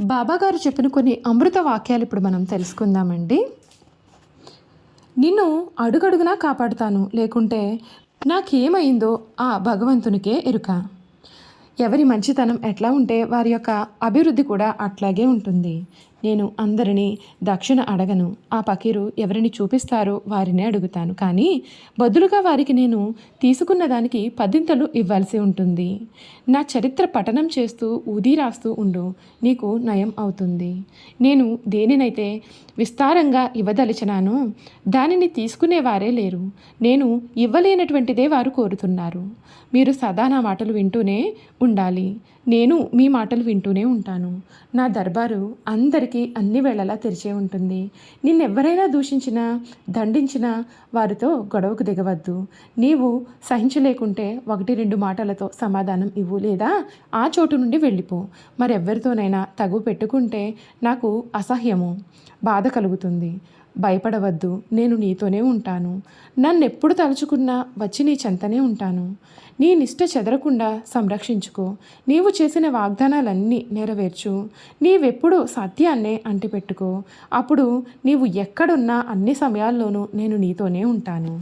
బాబాగారు చెప్పిన కొన్ని అమృత వాక్యాలు ఇప్పుడు మనం తెలుసుకుందామండి. నిన్ను అడుగడుగునా కాపాడుతాను లేకుంటే నాకేమైందో ఆ భగవంతునికే ఎరుక. ఎవరి మంచితనం ఎట్లా ఉంటే వారి యొక్క అభివృద్ధి కూడా అట్లాగే ఉంటుంది. నేను అందరినీ దక్షిణ అడగను. ఆ పకీరు ఎవరిని చూపిస్తారో వారినే అడుగుతాను. కానీ బదులుగా వారికి నేను తీసుకున్న దానికి పదింతలు ఇవ్వాల్సి ఉంటుంది. నా చరిత్ర పఠనం చేస్తూ ఊది రాస్తూ ఉండు. నీకు నయం అవుతుంది. నేను దేనినైతే విస్తారంగా ఇవ్వదలిచినానో దానిని తీసుకునేవారే లేరు. నేను ఇవ్వలేనటువంటిదే వారు కోరుతున్నారు. మీరు సదా నా మాటలు వింటూనే ఉండాలి. నేను మీ మాటలు వింటూనే ఉంటాను. నా దర్బారు అందరికీ అన్ని వేళలా తెరిచే ఉంటుంది. నిన్నెవరైనా దూషించినా దండించినా వారితో గొడవకు దిగవద్దు. నీవు సహించలేకుంటే ఒకటి రెండు మాటలతో సమాధానం ఇవ్వు లేదా ఆ చోటు నుండి వెళ్ళిపో. మరెవ్వరితోనైనా తగు పెట్టుకుంటే నాకు అసహ్యము బాధ కలుగుతుంది. భయపడవద్దు నేను నీతోనే ఉంటాను. నన్నెప్పుడు తలుచుకున్నా వచ్చి నీ చెంతనే ఉంటాను. నీ నిష్ట చెదరకుండా సంరక్షించుకో. నీవు చేసిన వాగ్దానాలన్నీ నెరవేర్చు. నీవెప్పుడు సత్యాన్నే అంటిపెట్టుకో. అప్పుడు నీవు ఎక్కడున్నా అన్ని సమయాల్లోనూ నేను నీతోనే ఉంటాను.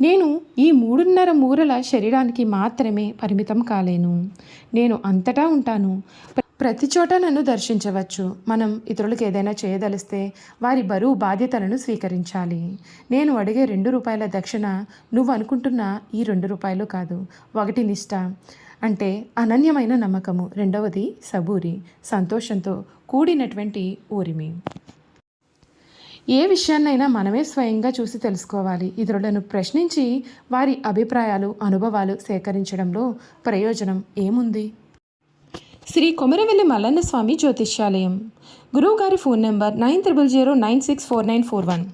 నేను ఈ మూడున్నర మూరల శరీరానికి మాత్రమే పరిమితం కాలేను. నేను అంతటా ఉంటాను. ప్ర- ప్రతి చోట నన్ను దర్శించవచ్చు. మనం ఇతరులకు ఏదైనా చేయదలిస్తే వారి బరువు బాధ్యతలను స్వీకరించాలి. నేను అడిగే రెండు రూపాయల దక్షిణ నువ్వు అనుకుంటున్న ఈ రెండు రూపాయలు కాదు. ఒకటి నిష్ట. అంటే అనన్యమైన నమ్మకము. రెండవది సబూరి. సంతోషంతో కూడినటువంటి ఊరిమి. ఏ విషయాన్నైనా మనమే స్వయంగా చూసి తెలుసుకోవాలి. ఇతరులను ప్రశ్నించి వారి అభిప్రాయాలు అనుభవాలు సేకరించడంలో ప్రయోజనం ఏముంది? శ్రీ కొమరవెల్లి మల్లన్న స్వామి జ్యోతిష్యాలయం. గురువుగారి phone number nine triple zero nine six four nine four one.